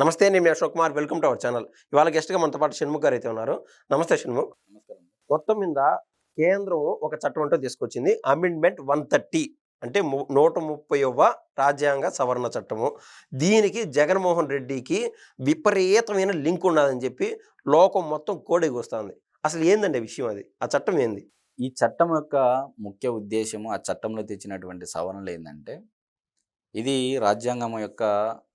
నమస్తే నేను Ashok Kumar. Welcome to our channel. ఇవాళ గెస్ట్గా మనతో పాటు షణ్ముఖ్ గారు అయితే ఉన్నారు. నమస్తే షణ్ముఖ్. నమస్కారం. మొత్తం మీద కేంద్రం ఒక చట్టం అంటూ తీసుకొచ్చింది. అమెండ్మెంట్ వన్ థర్టీ అంటే నూట ముప్పైవ రాజ్యాంగ సవరణ చట్టము. దీనికి జగన్మోహన్ రెడ్డికి విపరీతమైన లింక్ ఉన్నదని చెప్పి లోకం మొత్తం కోడెగొస్తుంది అసలు ఏందండి ఆ విషయం అది? ఆ చట్టం ఏంది? ఈ చట్టం యొక్క ముఖ్య ఉద్దేశము ఆ చట్టంలో తెచ్చినటువంటి సవరణలు ఏంటంటే ఇది రాజ్యాంగం యొక్క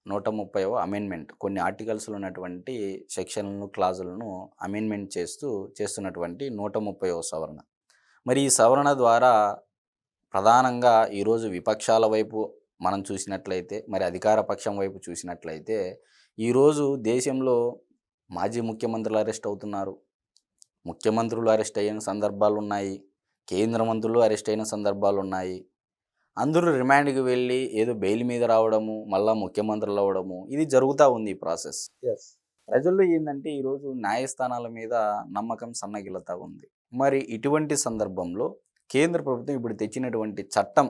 నూట ముప్పైవ అమెండ్మెంట్. కొన్ని ఆర్టికల్స్లో ఉన్నటువంటి సెక్షన్లను క్లాజులను అమెండ్మెంట్ చేస్తూ చేస్తున్నటువంటి నూట ముప్పైవ సవరణ. మరి ఈ సవరణ ద్వారా ప్రధానంగా ఈరోజు విపక్షాల వైపు మనం చూసినట్లయితే మరి అధికార పక్షం వైపు చూసినట్లయితే ఈరోజు దేశంలో మాజీ ముఖ్యమంత్రులు అరెస్ట్ అవుతున్నారు. ముఖ్యమంత్రులు అరెస్ట్ అయిన సందర్భాలు ఉన్నాయి కేంద్ర మంత్రులు అరెస్ట్ అయిన సందర్భాలు ఉన్నాయి అందరూ రిమాండ్కి వెళ్ళి ఏదో బెయిల్ మీద రావడము మళ్ళా ముఖ్యమంత్రులు అవ్వడము ఇది జరుగుతూ ఉంది ఈ ప్రాసెస్. ప్రజల్లో ఏంటంటే ఈరోజు న్యాయస్థానాల మీద నమ్మకం సన్నగిలతా ఉంది. మరి ఇటువంటి సందర్భంలో కేంద్ర ప్రభుత్వం ఇప్పుడు తెచ్చినటువంటి చట్టం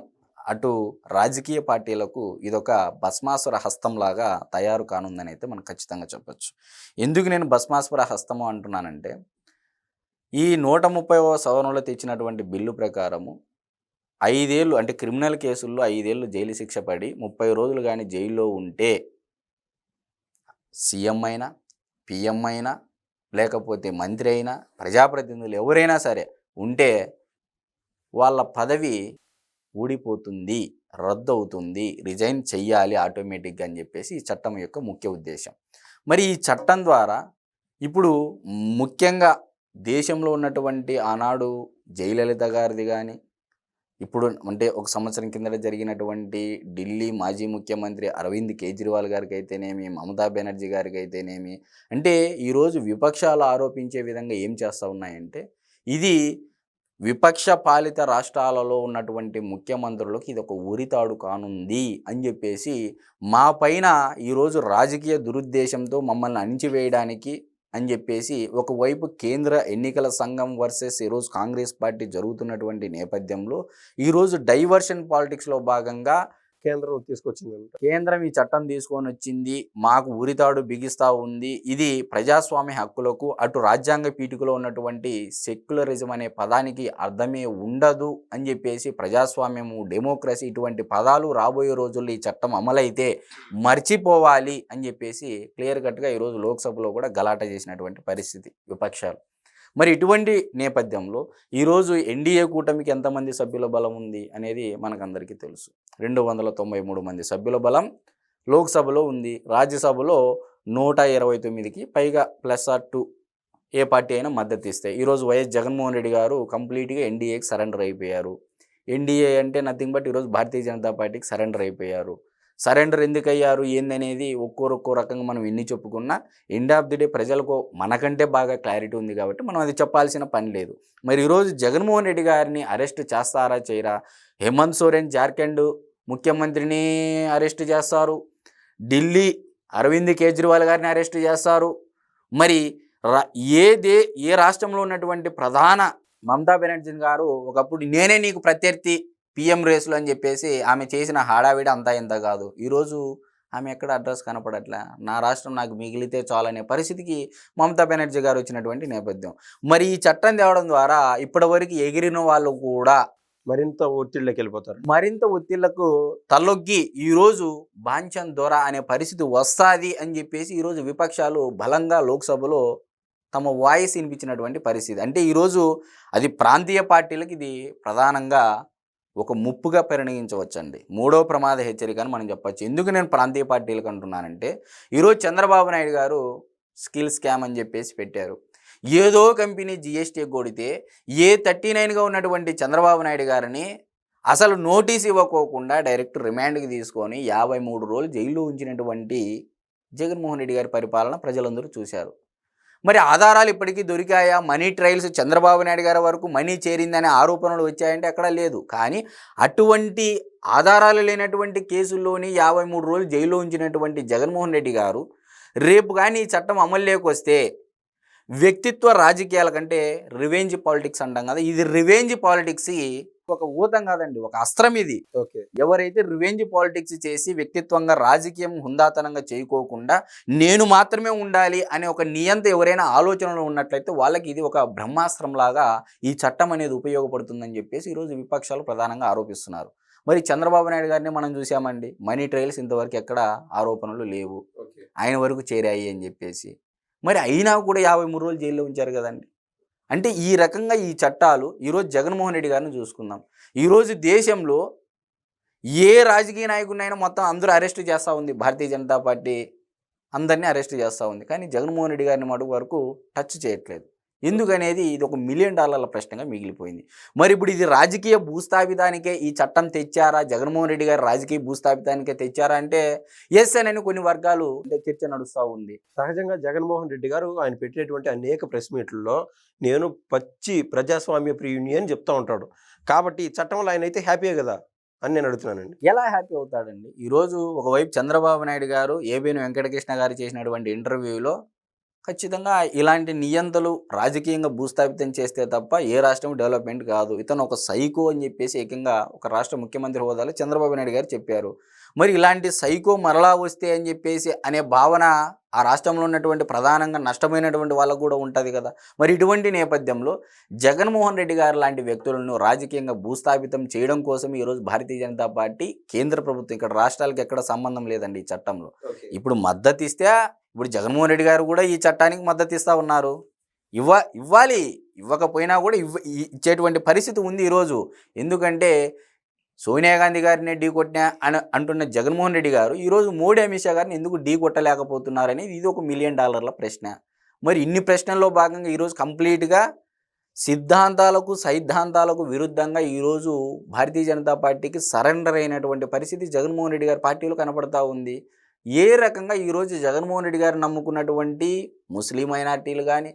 అటు రాజకీయ పార్టీలకు ఇదొక భస్మాసుర హస్తంలాగా తయారు కానుందని అయితే మనం ఖచ్చితంగా చెప్పొచ్చు. ఎందుకు నేను భస్మాసుర హస్తము అంటున్నానంటే ఈ నూట ముప్పై సవరణలో తెచ్చినటువంటి బిల్లు ప్రకారము ఐదేళ్ళు అంటే క్రిమినల్ కేసుల్లో ఐదేళ్ళు జైలు శిక్ష పడి ముప్పై రోజులు కానీ జైల్లో ఉంటే సీఎం అయినా పిఎం అయినా లేకపోతే మంత్రి అయినా ప్రజాప్రతినిధులు ఎవరైనా సరే ఉంటే వాళ్ళ పదవి ఊడిపోతుంది రద్దు అవుతుంది రిజైన్ చెయ్యాలి ఆటోమేటిక్గా అని చెప్పేసి ఈ చట్టం యొక్క ముఖ్య ఉద్దేశం. మరి ఈ చట్టం ద్వారా ఇప్పుడు ముఖ్యంగా దేశంలో ఉన్నటువంటి ఆనాడు జయలలిత గారిది కానీ ఇప్పుడు అంటే ఒక సంవత్సరం కిందట జరిగినటువంటి ఢిల్లీ మాజీ ముఖ్యమంత్రి అరవింద్ కేజ్రీవాల్ గారికి అయితేనేమి మమతా బెనర్జీ గారికి అయితేనేమి అంటే ఈరోజు విపక్షాలు ఆరోపించే విధంగా ఏం చేస్తూ ఉన్నాయంటే ఇది విపక్ష పాలిత రాష్ట్రాలలో ఉన్నటువంటి ముఖ్యమంత్రులకు ఇది ఒక ఉరితాడు కానుంది అని చెప్పేసి మా పైన ఈరోజు రాజకీయ దురుద్దేశంతో మమ్మల్ని అణిచివేయడానికి అని చెప్పేసి ఒకవైపు కేంద్ర ఎన్నికల సంఘం వర్సెస్ ఈరోజు కాంగ్రెస్ పార్టీ జరుగుతున్నటువంటి నేపథ్యంలో ఈరోజు డైవర్షన్ పాలిటిక్స్లో భాగంగా కేంద్రం తీసుకొచ్చింది కేంద్రం ఈ చట్టం తీసుకొని వచ్చింది మాకు ఉరితాడు బిగిస్తా ఉంది. ఇది ప్రజాస్వామ్య హక్కులకు అటు రాజ్యాంగ పీఠికలో ఉన్నటువంటి సెక్యులరిజం అనే పదానికి అర్థమే ఉండదు అని చెప్పేసి ప్రజాస్వామ్యము డెమోక్రసీ ఇటువంటి పదాలు రాబోయే రోజుల్లో ఈ చట్టం అమలైతే మర్చిపోవాలి అని చెప్పేసి క్లియర్ కట్గా ఈరోజు లోక్సభలో కూడా గలాట చేసినటువంటి పరిస్థితి విపక్షాలు. మరి ఇటువంటి నేపథ్యంలో ఈరోజు ఎన్డీఏ కూటమికి ఎంతమంది సభ్యుల బలం ఉంది అనేది మనకందరికీ తెలుసు. రెండు వందల తొంభై మూడు మంది సభ్యుల బలం లోక్సభలో ఉంది. రాజ్యసభలో నూట ఇరవై తొమ్మిదికి పైగా ప్లస్ ఆర్ టూ ఏ పార్టీ అయినా మద్దతు ఇస్తాయి ఈరోజు వైఎస్ జగన్మోహన్ రెడ్డి గారు కంప్లీట్గా ఎన్డీఏకి సరెండర్ అయిపోయారు. ఎన్డీఏ అంటే నథింగ్ బట్ ఈరోజు భారతీయ జనతా పార్టీకి సరెండర్ అయిపోయారు. సరెండర్ ఎందుకు అయ్యారు ఏందనేది ఒక్కోరు ఒక్కో రకంగా మనం ఎన్ని చెప్పుకున్నా ఎండ్ ఆఫ్ ది డే ప్రజలకు మనకంటే బాగా క్లారిటీ ఉంది కాబట్టి మనం అది చెప్పాల్సిన పని లేదు. మరి ఈరోజు జగన్మోహన్ రెడ్డి గారిని అరెస్ట్ చేస్తారా చేయరా? హేమంత్ సోరెన్ జార్ఖండ్ ముఖ్యమంత్రిని అరెస్ట్ చేస్తారు. ఢిల్లీ అరవింద్ కేజ్రీవాల్ గారిని అరెస్ట్ చేస్తారు. మరి రా- ఏ దే ఏ రాష్ట్రంలో ఉన్నటువంటి ప్రధాన మమతా బెనర్జీ గారు ఒకప్పుడు నేనే నీకు ప్రత్యర్థి పిఎం రేసులు అని చెప్పేసి ఆమె చేసిన హడావిడి అంతా ఇంత కాదు. ఈరోజు ఆమె ఎక్కడ అడ్రస్ కనపడట్లే? నా రాష్ట్రం నాకు మిగిలితే చాలనే పరిస్థితికి మమతా బెనర్జీ గారు వచ్చినటువంటి నేపథ్యం. మరి ఈ చట్టం తేవడం ద్వారా ఇప్పటివరకు ఎగిరిన వాళ్ళు కూడా మరింత ఒత్తిడిలోకి వెళ్ళిపోతారు. మరింత ఒత్తిళ్ళకు తలొగ్గి ఈరోజు బాంఛన్ దొర అనే పరిస్థితి వస్తాది అని చెప్పేసి ఈరోజు విపక్షాలు బలంగా లోక్సభలో తమ వాయిస్ వినిపించినటువంటి పరిస్థితి. అంటే ఈరోజు అది ప్రాంతీయ పార్టీలకు ఇది ప్రధానంగా ఒక ముప్పుగా పరిణయించవచ్చండి. మూడో ప్రమాద హెచ్చరిక అని మనం చెప్పచ్చు. ఎందుకు నేను ప్రాంతీయ పార్టీలకు అంటున్నానంటే ఈరోజు చంద్రబాబు నాయుడు గారు స్కిల్ స్కామ్ అని చెప్పేసి పెట్టారు. ఏదో కంపెనీ జిఎస్టీ కొడితే ఏ థర్టీ నైన్గా ఉన్నటువంటి చంద్రబాబు నాయుడు గారిని అసలు నోటీస్ ఇవ్వకోకుండా డైరెక్ట్ రిమాండ్కి తీసుకొని యాభై మూడు రోజులు జైల్లో ఉంచినటువంటి జగన్మోహన్ రెడ్డి గారి పరిపాలన ప్రజలందరూ చూశారు. మరి ఆధారాలు ఇప్పటికీ దొరికాయా? మనీ ట్రయల్స్ చంద్రబాబు నాయుడు గారి వరకు మనీ చేరిందనే ఆరోపణలు వచ్చాయంటే అక్కడ లేదు. కానీ అటువంటి ఆధారాలు లేనటువంటి కేసుల్లోని యాభై మూడు రోజులు జైల్లో ఉంచినటువంటి జగన్మోహన్ రెడ్డి గారు రేపు కానీ ఈ చట్టం అమల్లోకి వస్తే వ్యక్తిత్వ రాజకీయాల కంటే రివెంజ్ పాలిటిక్స్ అంటాం కదా. ఇది రివెంజ్ పాలిటిక్స్ ఒక ఊతం కాదండి ఒక అస్త్రం ఇది. ఓకే. ఎవరైతే రివెంజ్ పాలిటిక్స్ చేసి వ్యక్తిత్వంగా రాజకీయం హుందాతనంగా చేయకోకుండా నేను మాత్రమే ఉండాలి అనే ఒక నియంత ఎవరైనా ఆలోచనలో ఉన్నట్లయితే వాళ్ళకి ఇది ఒక బ్రహ్మాస్త్రం లాగా ఈ చట్టం అనేది ఉపయోగపడుతుందని చెప్పేసి ఈరోజు విపక్షాలు ప్రధానంగా ఆరోపిస్తున్నారు. మరి చంద్రబాబు నాయుడు గారిని మనం చూసామండి. మనీ ట్రయల్స్ ఇంతవరకు ఎక్కడ ఆరోపణలు లేవు. ఆయన వరకు చేరాయి అని చెప్పేసి. మరి అయినా కూడా యాభై మూడు రోజులు జైల్లో ఉంచారు కదండి. అంటే ఈ రకంగా ఈ చట్టాలు ఈరోజు జగన్మోహన్ రెడ్డి గారిని చూసుకుందాం. ఈరోజు దేశంలో ఏ రాజకీయ నాయకుడినైనా మొత్తం అందరూ అరెస్ట్ చేస్తూ ఉంది. భారతీయ జనతా పార్టీ అందరినీ అరెస్ట్ చేస్తూ ఉంది. కానీ జగన్మోహన్ రెడ్డి గారిని మటుకు వరకు టచ్ చేయట్లేదు. ఎందుకనేది ఇది ఒక మిలియన్ డాలర్ల ప్రశ్నగా మిగిలిపోయింది. మరి ఇప్పుడు ఇది రాజకీయ భూస్థాపితానికే ఈ చట్టం తెచ్చారా? జగన్మోహన్ రెడ్డి గారు రాజకీయ భూస్థాపితానికే తెచ్చారా? అంటే ఎస్ అని కొన్ని వర్గాలు చర్చ నడుస్తూ ఉంది. సహజంగా జగన్మోహన్ రెడ్డి గారు ఆయన పెట్టేటువంటి అనేక ప్రెస్ మీట్లలో నేను పచ్చి ప్రజాస్వామ్య ప్రియుని అని చెప్తా ఉంటాడు. కాబట్టి ఈ చట్టంలో ఆయన అయితే హ్యాపీయే కదా? అని నేను అడుగుతున్నానండి. ఎలా హ్యాపీ అవుతాడండి? ఈరోజు ఒకవైపు చంద్రబాబు నాయుడు గారు ఏబిఎన్ వెంకటకృష్ణ గారు చేసినటువంటి ఇంటర్వ్యూలో ఖచ్చితంగా ఇలాంటి నియంతలు రాజకీయంగా భూస్థాపితం చేస్తే తప్ప ఏ రాష్ట్రం డెవలప్మెంట్ కాదు. ఇతను ఒక సైకో అని చెప్పేసి ఏకంగా ఒక రాష్ట్ర ముఖ్యమంత్రి హోదాలో చంద్రబాబు నాయుడు గారు చెప్పారు. మరి ఇలాంటి సైకో మరలా వస్తే అని చెప్పేసి అనే భావన ఆ రాష్ట్రంలో ఉన్నటువంటి ప్రధానంగా నష్టమైనటువంటి వాళ్ళకు కూడా ఉంటుంది కదా. మరి ఇటువంటి నేపథ్యంలో జగన్మోహన్ రెడ్డి గారు లాంటి వ్యక్తులను రాజకీయంగా భూస్థాపితం చేయడం కోసం ఈరోజు భారతీయ జనతా పార్టీ కేంద్ర ప్రభుత్వం ఇక్కడ రాష్ట్రాలకు ఎక్కడ సంబంధం లేదండి ఈ చట్టంలో. ఇప్పుడు మద్దతు ఇస్తే ఇప్పుడు జగన్మోహన్ రెడ్డి గారు కూడా ఈ చట్టానికి మద్దతు ఇస్తూ ఉన్నారు. ఇవ్వ ఇవ్వాలి. ఇవ్వకపోయినా కూడా ఇవ్వ ఇచ్చేటువంటి పరిస్థితి ఉంది ఈరోజు ఎందుకంటే సోనియా గాంధీ గారిని ఢీ కొట్టినా అని అంటున్న జగన్మోహన్ రెడ్డి గారు ఈరోజు మోడీ అమిత్ షా గారిని ఎందుకు ఢీ కొట్టలేకపోతున్నారనేది ఇది ఒక మిలియన్ డాలర్ల ప్రశ్న. మరి ఇన్ని ప్రశ్నల్లో భాగంగా ఈరోజు కంప్లీట్గా సిద్ధాంతాలకు సైద్ధాంతాలకు విరుద్ధంగా ఈరోజు భారతీయ జనతా పార్టీకి సరెండర్ అయినటువంటి పరిస్థితి జగన్మోహన్ రెడ్డి గారి పార్టీలో కనపడతా ఉంది. ఏ రకంగా ఈరోజు జగన్మోహన్ రెడ్డి గారు నమ్ముకున్నటువంటి ముస్లిం మైనార్టీలు కానీ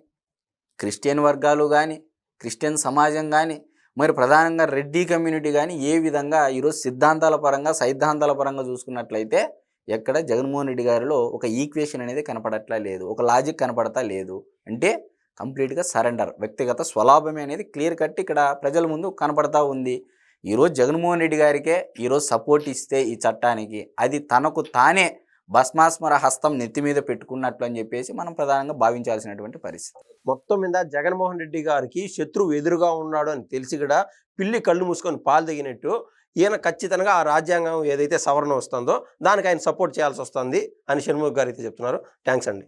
క్రిస్టియన్ వర్గాలు కానీ క్రిస్టియన్ సమాజం కానీ మరి ప్రధానంగా రెడ్డి కమ్యూనిటీ కానీ ఏ విధంగా ఈరోజు సిద్ధాంతాల పరంగా సైద్ధాంతాల పరంగా చూసుకున్నట్లయితే ఎక్కడ జగన్మోహన్ రెడ్డి గారిలో ఒక ఈక్వేషన్ అనేది కనపడట్లా లేదు ఒక లాజిక్ కనపడతా లేదు. అంటే కంప్లీట్గా సరెండర్ వ్యక్తిగత స్వలాభమే అనేది క్లియర్ కట్ ఇక్కడ ప్రజల ముందు కనపడతా ఉంది. ఈరోజు జగన్మోహన్ రెడ్డి గారికే ఈరోజు సపోర్ట్ ఇస్తే ఈ చట్టానికి అది తనకు తానే భస్మాస్మర హస్తం నెత్తి మీద పెట్టుకున్నట్లు అని చెప్పేసి మనం ప్రధానంగా భావించాల్సినటువంటి పరిస్థితి. మొత్తం మీద జగన్మోహన్ రెడ్డి గారికి శత్రువు ఎదురుగా ఉన్నాడు అని తెలిసి కూడా పిల్లి కళ్ళు మూసుకొని పాలు తగినట్టు ఈయన ఖచ్చితంగా ఆ రాజ్యాంగం ఏదైతే సవరణ వస్తుందో దానికి ఆయన సపోర్ట్ చేయాల్సి వస్తుంది అని షణ్ముఖ్ గారు అయితే చెప్తున్నారు. థ్యాంక్స్ అండి.